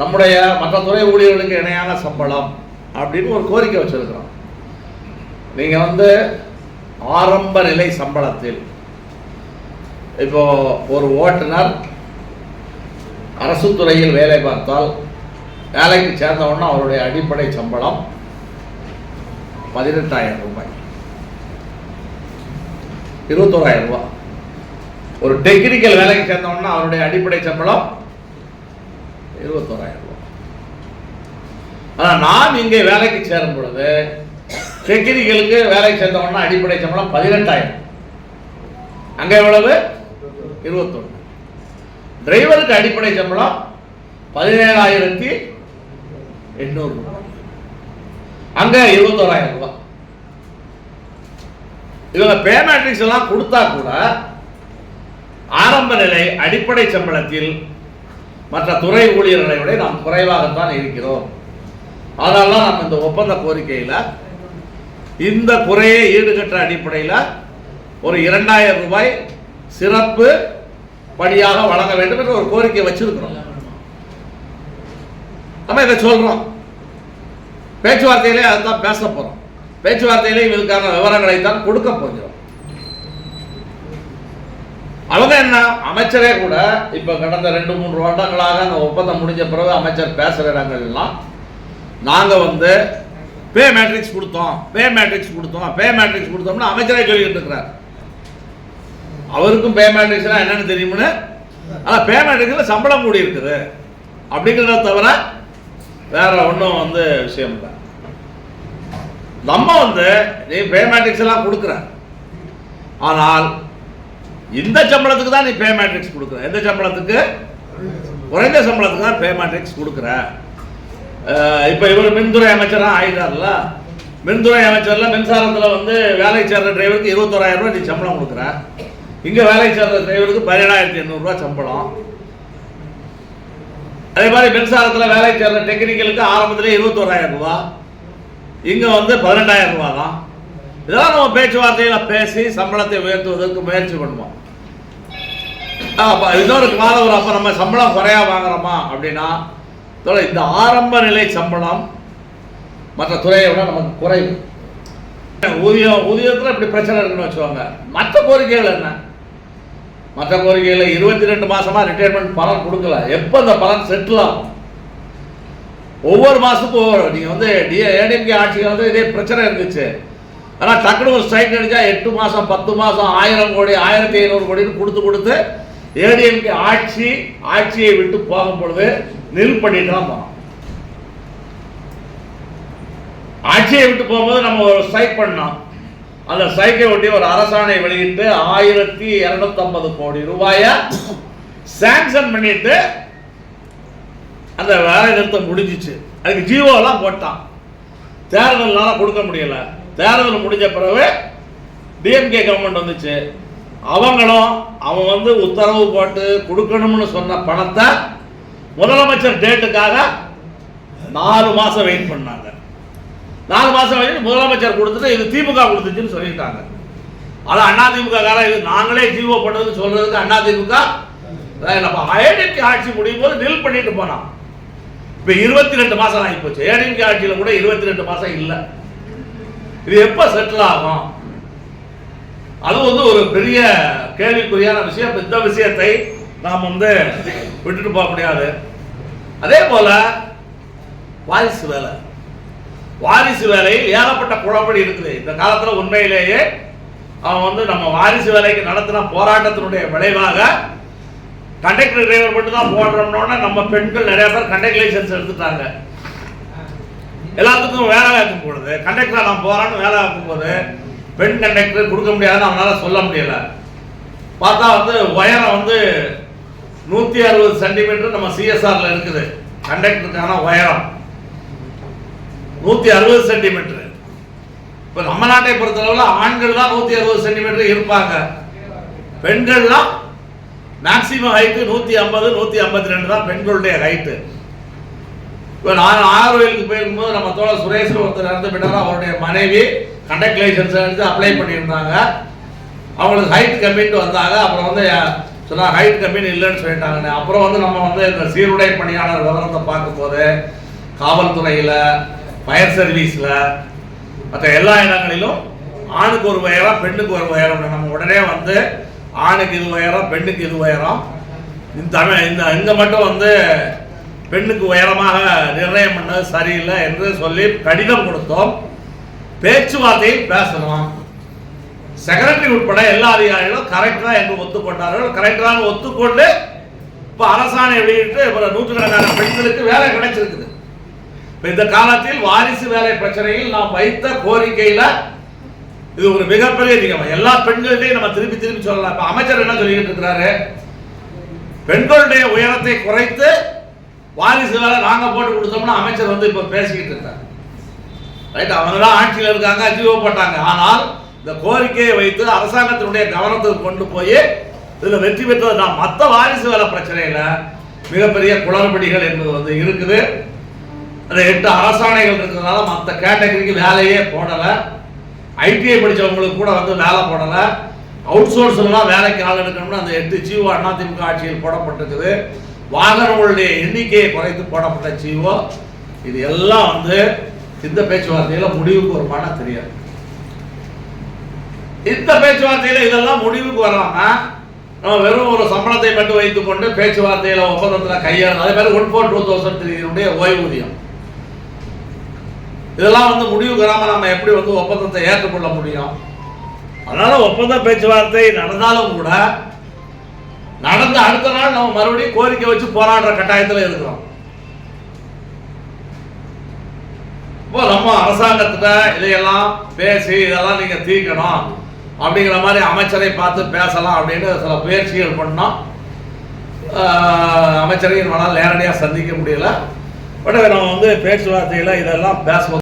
நம்முடைய மற்ற துறை ஊழியர்களுக்கு இணையான சம்பளம் அப்படின்னு ஒரு கோரிக்கை வச்சிருக்கிறோம். நீங்கள் வந்து ஆரம்ப நிலை சம்பளத்தில் இப்போ ஒரு ஓட்டுநர் அரசு துறையில் வேலை பார்த்தால் வேலைக்கு சேர்ந்தவுடனே அவருடைய அடிப்படை சம்பளம் பதினெட்டாயிரம் ரூபாய். இருபத்தோராயிரம் ரூபாய். ஒரு டெக்னிக்கல் வேலைக்கு சேர்ந்தவுடனே அவருடைய அடிப்படை சம்பளம் இருபத்தோராயிரம் ரூபாய் ஆனால் நான் இங்கே வேலைக்கு சேரும் பொழுது டெக்னிக்கலுக்கு வேலைக்கு சேர்ந்தவொன்னா அடிப்படை சம்பளம் பதினெட்டாயிரம். அங்கே எவ்வளவு? இருபத்தொன்று டிரைவருக்கு அடிப்படை சம்பளம் பதினேழாயிரத்தி எண்ணூறு ரூபாய் அங்கே இருபத்தோராயிரம் ரூபாய் இவங்க பே எல்லாம் கொடுத்தா கூட ஆரம்ப நிலை அடிப்படை சம்பளத்தில் மற்ற துறை ஊழியர்களை விட நாம் குறைவாகத்தான் இருக்கிறோம். அதனால்தான் நம்ம இந்த ஒப்பந்த கோரிக்கையில் இந்த குறையை ஈடுகட்ட அடிப்படையில் ஒரு இரண்டாயிரம் ரூபாய் சிறப்பு படியாக வழங்க வேண்டும் என்று ஒரு கோரிக்கை வச்சிருக்கிறோம். நம்ம இதை சொல்கிறோம் பேச்சுவார்த்தையிலே அதுதான் பேச போகிறோம் பேச்சுவார்த்தையிலே இதுக்கான விவரங்களை தான் கொடுக்க போகிறோம். அவங்க என்ன? அமைச்சரே கூட இப்போ கடந்த ரெண்டு மூன்று வருடங்களாக அந்த ஒப்பந்தம் முடிஞ்ச பிறகு அமைச்சர் பேசுகிற இடங்கள்லாம் நாங்கள் வந்து பே மேட்ரிக்ஸ் கொடுத்தோம் பே மேட்ரிக்ஸ் கொடுத்தோம் பே மேட்ரிக்ஸ் கொடுத்தோம்னு அமைச்சரே சொல்லிட்டு இருக்கிறார். அவருக்கும் பே மேட்ரிக்ஸ்லாம் என்னன்னு தெரியும்னு? ஆனால் பே மேட்ரிக்ஸில் சம்பளம் கூடி இருக்குது. அப்படிங்கிறத தவிர வேற ஒன்றும் வந்து விஷயம் இல்லை. நம்ம வந்து நீ பே மேட்ரிக்ஸ் எல்லாம் கொடுக்குற. ஆனால் இந்த சம்பளத்துக்கு தான் நீ பே மேட்ரிக்ஸ் கொடுக்குற. எந்த சம்பளத்துக்கு? குறைந்த சம்பளத்துக்கு தான் பே மேட்ரிக்ஸ் கொடுக்குற. இப்போ இவர் மின்துறை அமைச்சராக ஆயிட்டார்ல. மின்துறை அமைச்சரில் மின்சாரத்தில் வந்து வேலை சேர்ற டிரைவருக்கு இருபத்தோராயிரம் ரூபாய் நீ சம்பளம் கொடுக்குற. இங்கே வேலை சேர்ற டிரைவருக்கு பதினேழாயிரத்தி எண்ணூறுரூவா சம்பளம். அதே மாதிரி மின்சாரத்தில் வேலை சேர்ற டெக்னிக்கலுக்கு ஆரம்பத்திலே இருபத்தோராயிரம் ரூபா இங்கே வந்து பதினெண்டாயிரம் ரூபா தான். இதெல்லாம் நம்ம பேச்சுவார்த்தையில் பேசி சம்பளத்தை உயர்த்துவதற்கு முயற்சி பண்ணுவோம். இன்னொரு மாதம் ஒரு அப்ப நம்ம சம்பளம் குறையா வாங்குறோமா அப்படின்னா இந்த ஆரம்ப நிலை சம்பளம் மற்ற துறையை விட நமக்கு குறைவு. ஊதியம் ஊதியத்தில் இப்படி பிரச்சனை இருக்குன்னு வச்சுக்கோங்க. மற்ற கோரிக்கைகள் என்ன? மற்ற கோரிக்கையில் இருபத்தி ரெண்டு மாதமாக ரிட்டையர்மெண்ட் பலன் கொடுக்கல. எப்போ அந்த பலன் செட்டில் ஆகும்? ஒவ்வொரு மாதத்துக்கும் ஒவ்வொரு நீங்கள் வந்து ஏடிஎம்கே ஆட்சியில் வந்து இதே பிரச்சனை இருந்துச்சு. ஆனால் டக்குனு ஒரு ஸ்ட்ரைக் அடிச்சா எட்டு மாதம் பத்து மாதம் ஆயிரம் கோடி ஆயிரத்தி ஐநூறு கோடின்னு கொடுத்து கொடுத்து ஏடிஎம்கே ஆட்சி ஆட்சியை விட்டு போகும் பொழுது நில் பண்ணிட்டு தான் போனோம் ஆட்சியை விட்டு போகும்போது நம்ம ஒரு ஸ்ட்ரைக் பண்ணோம். அந்த ஸ்ட்ரைக்கை ஒட்டி ஒரு அரசாணை வெளியிட்டு ஆயிரத்தி இரநூத்தம்பது கோடி ரூபாய சாங்ஷன் பண்ணிட்டு அந்த வேலை நிறுத்தம் முடிஞ்சிச்சு. அதுக்கு ஜீவோ போட்டான். தேர்தல்னால கொடுக்க முடியல. தேர்தல் முடிஞ்ச பிறகு டிஎம்கே கவர்மெண்ட் வந்துச்சு. அவங்களும் அவன் வந்து உத்தரவு போட்டு கொடுக்கணும்னு சொன்ன பணத்தை முதலமைச்சர் டேட்டுக்காக நாலு மாதம் வெயிட் பண்ணாங்க. நாலு மாதம் வெயிட் முதலமைச்சர் கொடுத்துட்டு இது திமுக கொடுத்துச்சுன்னு சொல்லிட்டாங்க. அது அண்ணா திமுக காரம் இது நாங்களே ஜீவோ பண்ணதுன்னு சொல்றதுக்கு அண்ணா திமுக ஐடென்டி ஆட்சி முடியும் போது நில் பண்ணிட்டு போனான். இப்போ இருபத்தி ரெண்டு மாதம் ஆகி போச்சு. ஏடிஎம்கே ஆட்சியில் கூட இருபத்தி ரெண்டு மாதம் இல்லை. இது எப்போ செட்டில் ஆகும்? அது வந்து ஒரு பெரிய கேள்விக்குறியான விஷயம் இந்த விஷயத்தை நாம் வந்து விட்டுட்டு போக முடியாது. அதே போல வாரிசு வேலை. வாரிசு வேலையில் ஏகப்பட்ட குழப்படி இருக்குது. இந்த காலத்தில் உண்மையிலேயே அவன் வந்து நம்ம வாரிசு வேலைக்கு நடத்தின போராட்டத்தினுடைய விளைவாக கண்டக்டர் டிரைவர் மட்டும் தான் போடுறோம்னோட நம்ம பெண்கள் நிறைய பேர் கண்டக்டர் லைசன்ஸ் எடுத்துட்டாங்க. எல்லாத்துக்கும் வேலை வாய்க்கும் போடுது. கண்டக்டராக நான் போகிறான்னு வேலை வாய்க்கும் போது பெண் கண்டக்டர் கொடுக்க முடியாதுன்னு அவனால சொல்ல முடியல. பார்த்தா வந்து உயரம் வந்து நூற்றி அறுபது சென்டிமீட்டர் நம்ம சிஎஸ்ஆரில் இருக்குது. கண்டக்டருக்கான உயரம். நூற்றி அறுபது சென்டிமீட்டர். இப்போ நம்ம நாட்டை பொறுத்தளவில் ஆண்கள் தான் நூற்றி அறுபது சென்டிமீட்டர் இருப்பாங்க. பெண்கள்லாம் மேக்சிமம் ஹைட்டு நூற்றி ஐம்பது நூற்றி ஐம்பத்தி ரெண்டு தான் பெண்களுடைய ஹைட்டு இப்போ நான் ஆரோவிலுக்கு போயிருக்கும்போது நம்ம தோழர் சுரேஷ் ஒருத்தர் இறந்து போயிட்டாரு? அவருடைய மனைவி. கண்டக்ட் லைசன்ஸ் எடுத்து அப்ளை பண்ணியிருந்தாங்க. அவங்களுக்கு ஹைட் கம்மின்னு வந்தாங்க. அப்புறம் வந்து சொன்னால் ஹைட் கம்மின்னு இல்லைன்னு சொல்லிட்டாங்க அப்புறம் வந்து நம்ம வந்து இந்த சீருடை பணியாளர் விவரத்தை பார்க்கும்போது காவல்துறையில் ஃபயர் சர்வீஸில் மற்ற எல்லா இடங்களிலும் ஆணுக்கு ஒரு உயரம் பெண்ணுக்கு ஒரு உயரம் நம்ம உடனே வந்து ஆணுக்கு இது உயரம் பெண்ணுக்கு இது உயரம். இந்த தமிழ் இந்த இங்கே மட்டும் வந்து பெண்ணுக்கு உயரமாக நிர்ணயம் பண்ணது சரியில்லை என்று சொல்லி கடிதம் கொடுத்தோம். பேச்சுவார்த்தையில் பேசணும். செக்ரட்டரி உட்பட எல்லா அதிகாரிகளும் கரெக்டாக என்று ஒத்துக்கொண்டார்கள். கரெக்டாக ஒத்துக்கொண்டு இப்போ அரசாணை வெளியிட்டு இப்போ நூற்றுக்கணக்கான பெண்களுக்கு வேலை கிடைச்சிருக்குது. இப்போ இந்த காலத்தில் வாரிசு வேலை பிரச்சனையில் நாம் வைத்த கோரிக்கையில் இது ஒரு மிகப்பெரிய நிகழ்வு. எல்லா பெண்களையும் நம்ம திருப்பி திருப்பி சொல்லலாம். இப்போ அமைச்சர் என்ன சொல்லிக்கிட்டு இருக்கிறாரு? பெண்களுடைய உயரத்தை குறைத்து வாரிசு வேலை நாங்கள் போட்டு கொடுத்தோம்னா அமைச்சர் வந்து இப்போ பேசிக்கிட்டு இருக்காரு. ரைட் அவங்க தான் ஆட்சியில் இருக்காங்க ஜீவோ போட்டாங்க. ஆனால் இந்த கோரிக்கையை வைத்து அரசாங்கத்தினுடைய கவனத்துக்கு கொண்டு போய் இதில் வெற்றி பெற்றது தான். மற்ற வாரிசு வேலை பிரச்சனையில் மிகப்பெரிய குளறுபடிகள் என்பது வந்து இருக்குது. அந்த எட்டு அரசாணைகள் இருக்கிறதுனால மற்ற கேட்டகரிக்கு வேலையே போடலை. ஐடிஐ படித்தவங்களுக்கு கூட வந்து வேலை போடலை. அவுட் சோர்ஸ்லாம் வேலைக்கு ஆள் எடுக்கணும்னு அந்த எட்டு ஜீவோ அதிமுக ஆட்சியில் போடப்பட்டிருக்குது. வாகனங்களுடைய எண்ணிக்கையை குறைத்து போடப்பட்ட ஜீவோ இது எல்லாம் வந்து இந்த பேச்சுவார்த்தையில முடிவுக்கு வருமானா தெரியாது. இந்த பேச்சுவார்த்தையில இதெல்லாம் முடிவுக்கு வராம நம்ம வெறும் ஒரு சம்பளத்தை மட்டும் வைத்துக்கொண்டு பேச்சுவார்த்தையில ஒப்பந்தத்தில் கையாள அதே மாதிரி ஒன் ஃபோர் டூ தௌசண்ட் த்ரீனுடைய ஓய்வூதியம். இதெல்லாம் வந்து முடிவுக்கு வராமல் நம்ம எப்படி வந்து ஒப்பந்தத்தை ஏற்றுக்கொள்ள முடியும்? அதனால ஒப்பந்த பேச்சுவார்த்தை நடந்தாலும் கூட நடந்த அடுத்த நாள் நம்ம மறுபடியும் கோரிக்கை வச்சு போராடுற கட்டாயத்தில் இருக்கிறோம். இப்போ நம்ம அரசாங்கத்தில் இதையெல்லாம் பேசி இதெல்லாம் நீங்கள் தீர்க்கணும் அப்படிங்கிற மாதிரி அமைச்சரை பார்த்து பேசலாம் அப்படின்னு சில முயற்சிகள் பண்ணோம் அமைச்சரையும் நம்மளால் நேரடியாக சந்திக்க முடியல. பட் நம்ம வந்து பேச்சுவார்த்தையில் இதெல்லாம் பேசுவோம்